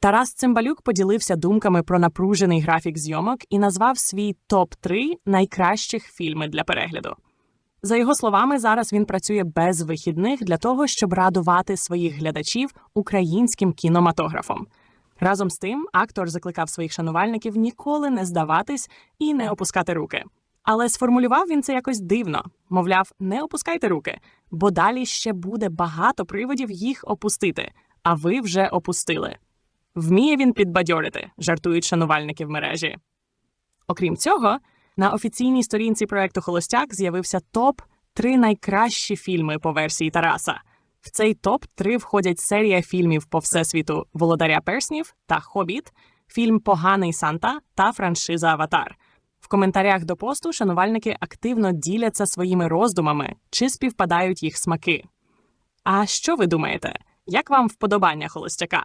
Тарас Цимбалюк поділився думками про напружений графік зйомок і назвав свій топ-3 найкращих фільми для перегляду. За його словами, зараз він працює без вихідних для того, щоб радувати своїх глядачів українським кінематографом. Разом з тим, актор закликав своїх шанувальників ніколи не здаватись і не опускати руки. Але сформулював він це якось дивно. Мовляв, не опускайте руки, бо далі ще буде багато приводів їх опустити, а ви вже опустили. Вміє він підбадьорити, жартують шанувальники в мережі. Окрім цього, на офіційній сторінці проекту Холостяк з'явився топ три найкращі фільми по версії Тараса. В цей топ 3 входять серія фільмів по всесвіту Володаря Перснів та Хобіт, фільм Поганий Санта та франшиза Аватар. В коментарях до посту шанувальники активно діляться своїми роздумами, чи співпадають їх смаки. А що ви думаєте? Як вам вподобання холостяка?